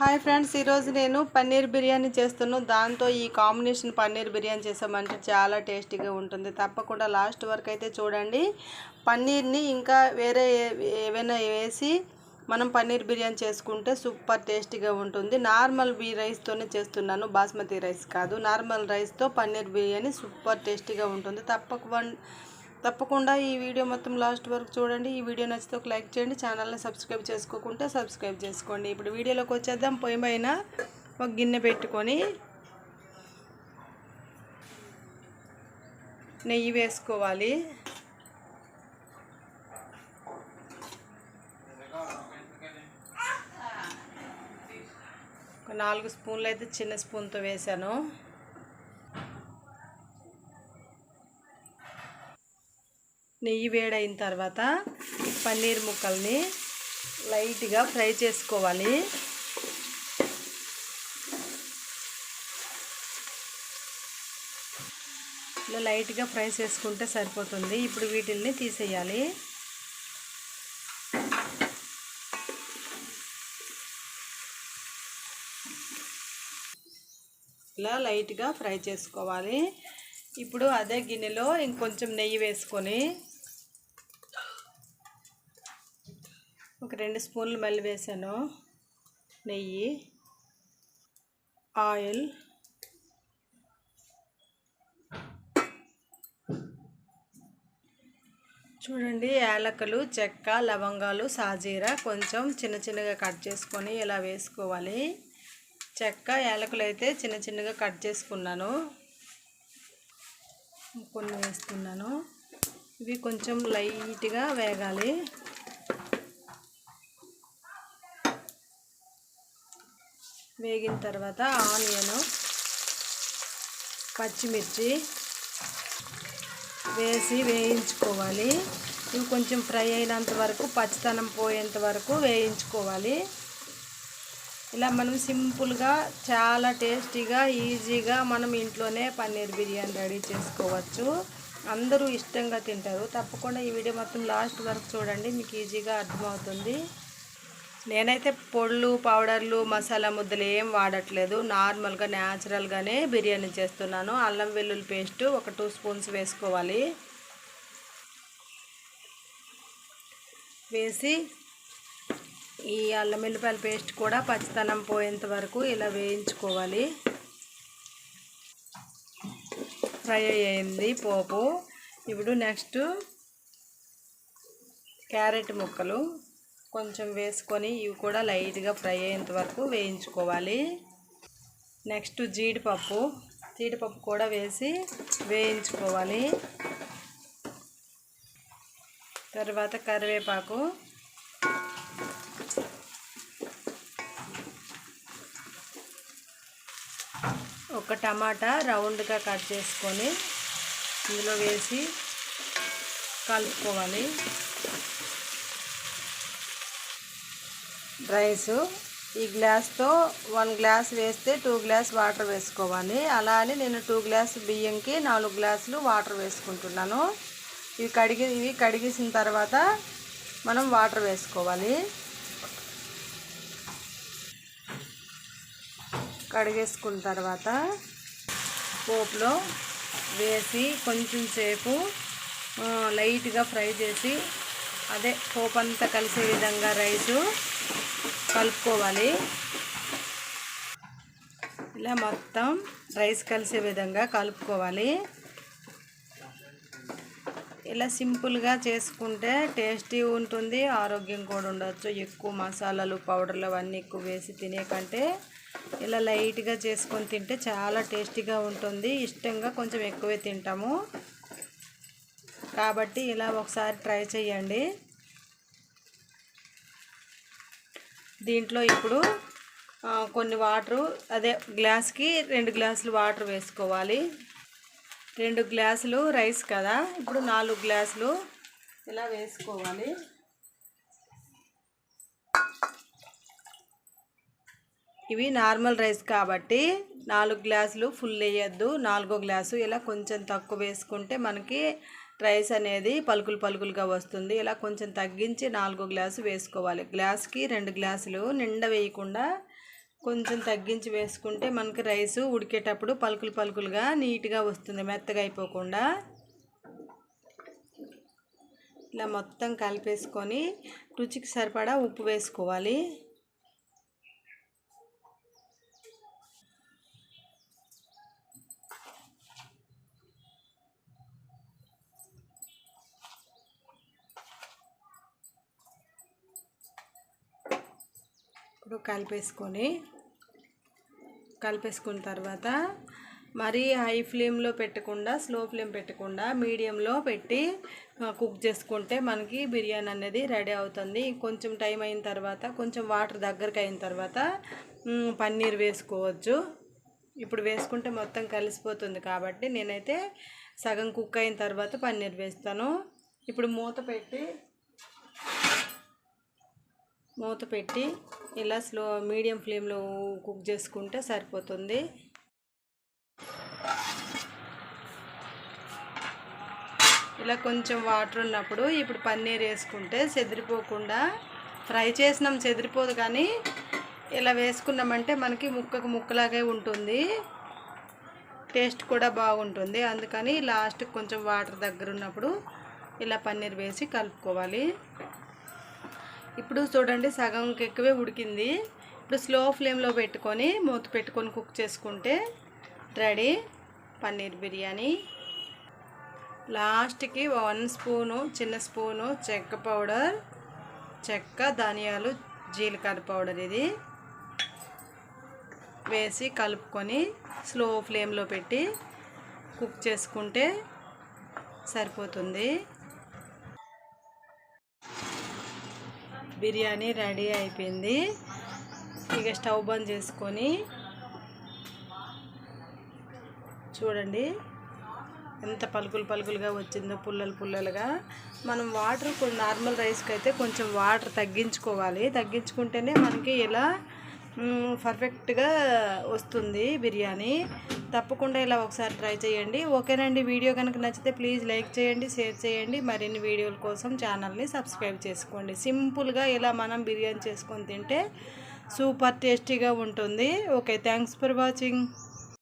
Hi friends ఈరోజు నేను పన్నీర్ బిర్యానీ చేస్తున్నాను దాంతో ఈ కాంబినేషన్ పన్నీర్ బిర్యానీ చేసామంటే చాలా టేస్టీగా ఉంటుంది. తప్పకుండా లాస్ట్ వరకు అయితే చూడండి. పన్నీర్ని ఇంకా వేరే ఏవైనా వేసి మనం పన్నీర్ బిర్యానీ చేసుకుంటే సూపర్ టేస్టీగా ఉంటుంది. నార్మల్ బీ రైస్తోనే చేస్తున్నాను. బాస్మతి రైస్ కాదు. నార్మల్ రైస్తో పన్నీర్ బిర్యానీ సూపర్ టేస్టీగా ఉంటుంది. తప్పకుండా తప్పకుండా ఈ వీడియో మొత్తం లాస్ట్ వరకు చూడండి. ఈ వీడియో నచ్చితే ఒక లైక్ చేయండి. ఛానల్ని సబ్స్క్రైబ్ చేసుకోకుంటే సబ్స్క్రైబ్ చేసుకోండి. ఇప్పుడు వీడియోలోకి వచ్చేద్దాం. పొయ్యి పైన ఒక గిన్నె పెట్టుకొని నెయ్యి వేసుకోవాలి. ఒక నాలుగు స్పూన్లు అయితే చిన్న స్పూన్తో వేసాను నెయ్యి వేడైన తర్వాత పన్నీర్ ముక్కల్ని లైట్గా ఫ్రై చేసుకోవాలి. ఇలా లైట్గా ఫ్రై చేసుకుంటే సరిపోతుంది. ఇప్పుడు వీటిల్ని తీసేయాలి. ఇలా లైట్గా ఫ్రై చేసుకోవాలి. ఇప్పుడు అదే గిన్నెలో ఇంకొంచెం నెయ్యి వేసుకొని ఒక రెండు స్పూన్లు మళ్ళీ వేసాను. నెయ్యి ఆయిల్ చూడండి యాలకులు చెక్క లవంగాలు సాజీరా కొంచెం చిన్న చిన్నగా కట్ చేసుకొని ఇలా వేసుకోవాలి. చెక్క యాలకులు అయితే చిన్న చిన్నగా కట్ చేసుకున్నాను. కొన్ని వేస్తున్నాను. ఇవి కొంచెం లైట్గా వేగాలి. వేగిన తర్వాత ఆనియను పచ్చిమిర్చి వేసి వేయించుకోవాలి. ఇవి కొంచెం ఫ్రై అయినంత వరకు పచ్చితనం పోయేంత వరకు వేయించుకోవాలి. ఇలా మనం సింపుల్గా చాలా టేస్టీగా ఈజీగా మనం ఇంట్లోనే పన్నీర్ బిర్యానీ రెడీ చేసుకోవచ్చు. అందరూ ఇష్టంగా తింటారు. తప్పకుండా ఈ వీడియో మొత్తం లాస్ట్ వరకు చూడండి. మీకు ఈజీగా అర్థమవుతుంది. నేనైతే పొళ్ళు పౌడర్లు మసాలా ముద్దలు ఏం వాడట్లేదు. నార్మల్గా న్యాచురల్గానే బిర్యానీ చేస్తున్నాను. అల్లం వెల్లుల్లి పేస్ట్ ఒక టూ స్పూన్స్ వేసుకోవాలి. వేసి ఈ అల్లం వెల్లిపాయల పేస్ట్ కూడా పచ్చితనం పోయేంత వరకు ఇలా వేయించుకోవాలి. ఫ్రై అయ్యింది పోపు. ఇప్పుడు నెక్స్ట్ క్యారెట్ ముక్కలు. కొంచెం వేసుకొని ఇవి కూడా లైట్గా ఫ్రై అయ్యేంత వరకు వేయించుకోవాలి. నెక్స్ట్ జీడిపప్పు. జీడిపప్పు కూడా వేసి వేయించుకోవాలి. తర్వాత కరివేపాకు. ఒక టమాటా రౌండ్గా కట్ చేసుకొని ఇందులో వేసి కలుపుకోవాలి. రైసు ఈ గ్లాస్తో వన్ గ్లాస్ వేస్తే టూ గ్లాస్ వాటర్ వేసుకోవాలి. అలా అని నేను టూ గ్లాస్ బియ్యంకి నాలుగు గ్లాసులు వాటర్ వేసుకుంటున్నాను. ఇవి కడిగి ఇవి కడిగేసిన తర్వాత మనం వాటర్ వేసుకోవాలి. కడిగేసుకున్న తర్వాత పోపులో వేసి కొంచెం సేపు లైట్గా ఫ్రై చేసి అదే పోపు అంతా కలిసే విధంగా రైసు కలుపుకోవాలి. ఇలా మొత్తం రైస్ కలిసే విధంగా కలుపుకోవాలి. ఇలా సింపుల్గా చేసుకుంటే టేస్టీ ఉంటుంది ఆరోగ్యం కూడా ఉండొచ్చు. ఎక్కువ మసాలాలు పౌడర్లు అవన్నీ ఎక్కువ వేసి తినే కంటే ఇలా లైట్గా చేసుకొని తింటే చాలా టేస్టీగా ఉంటుంది. ఇష్టంగా కొంచెం ఎక్కువే తింటాము. కాబట్టి ఇలా ఒకసారి ట్రై చేయండి. దీంట్లో ఇప్పుడు కొన్ని వాటరు అదే గ్లాస్కి రెండు గ్లాసులు వాటర్ వేసుకోవాలి. రెండు గ్లాసులు రైస్ కదా ఇప్పుడు నాలుగు గ్లాసులు ఇలా వేసుకోవాలి. ఇవి నార్మల్ రైస్ కాబట్టి నాలుగు గ్లాసులు ఫుల్ వేయద్దు నాలుగో గ్లాసు ఇలా కొంచెం తక్కువ వేసుకుంటే మనకి రైస్ అనేది పలుకులు పలుకులుగా వస్తుంది. ఇలా కొంచెం తగ్గించి నాలుగో గ్లాసు వేసుకోవాలి. గ్లాస్కి రెండు గ్లాసులు నిండా వేయకుండా కొంచెం తగ్గించి వేసుకుంటే మనకి రైస్ ఉడికేటప్పుడు పలుకులు పలుకులుగా నీట్గా వస్తుంది. మెత్తగా అయిపోకుండా. ఇలా మొత్తం కలిపేసుకొని రుచికి సరిపడా ఉప్పు వేసుకోవాలి. ఇప్పుడు కలిపేసుకొని కలిపేసుకున్న తర్వాత మరీ హై ఫ్లేమ్లో పెట్టకుండా స్లో ఫ్లేమ్ పెట్టకుండా మీడియంలో పెట్టి కుక్ చేసుకుంటే మనకి బిర్యానీ అనేది రెడీ అవుతుంది. కొంచెం టైం అయిన తర్వాత కొంచెం వాటర్ దగ్గరకు అయిన తర్వాత పన్నీర్ వేసుకోవచ్చు. ఇప్పుడు వేసుకుంటే మొత్తం కలిసిపోతుంది కాబట్టి నేనైతే సగం కుక్ అయిన తర్వాత పన్నీర్ వేస్తాను. ఇప్పుడు మూత పెట్టి మూత పెట్టి ఇలా స్లో మీడియం ఫ్లేమ్లో కుక్ చేసుకుంటే సరిపోతుంది. ఇలా కొంచెం వాటర్ ఉన్నప్పుడు ఇప్పుడు పన్నీర్ వేసుకుంటే చెదిరిపోకుండా ఫ్రై చేసినాం చెదిరిపోదు కానీ ఇలా వేసుకున్నామంటే మనకి ముక్కకు ముక్కలాగే ఉంటుంది. టేస్ట్ కూడా బాగుంటుంది. అందుకని లాస్ట్కి కొంచెం వాటర్ దగ్గర ఉన్నప్పుడు ఇలా పన్నీర్ వేసి కలుపుకోవాలి. ఇప్పుడు చూడండి సగంకి ఎక్కువే ఉడికింది. ఇప్పుడు స్లో ఫ్లేమ్లో పెట్టుకొని మూత పెట్టుకొని కుక్ చేసుకుంటే రెడీ. పన్నీర్ బిర్యానీ. లాస్ట్కి వన్ స్పూను చిన్న స్పూను చెక్క పౌడర్ చెక్క ధనియాలు జీలకర్ర పౌడర్ ఇది వేసి కలుపుకొని స్లో ఫ్లేమ్లో పెట్టి కుక్ చేసుకుంటే సరిపోతుంది. బిర్యానీ రెడీ అయిపోయింది. ఇక స్టవ్ బంద్ చేసుకొని చూడండి ఎంత పలుకులు పలుకులుగా వచ్చిందో పుల్లలు పుల్లలుగా. మనం వాటర్ నార్మల్ రైస్కి అయితే కొంచెం వాటర్ తగ్గించుకోవాలి. తగ్గించుకుంటేనే మనకి ఇలా పర్ఫెక్ట్గా వస్తుంది బిర్యానీ. తప్పకుండా ఇలా ఒకసారి ట్రై చేయండి. ఓకేనండి. వీడియో కనుక నచ్చితే ప్లీజ్ లైక్ చేయండి షేర్ చేయండి. మరిన్ని వీడియోల కోసం ఛానల్ని సబ్స్క్రైబ్ చేసుకోండి. సింపుల్గా ఇలా మనం బిర్యానీ చేసుకొని తింటే సూపర్ టేస్టీగా ఉంటుంది. Okay thanks for watching.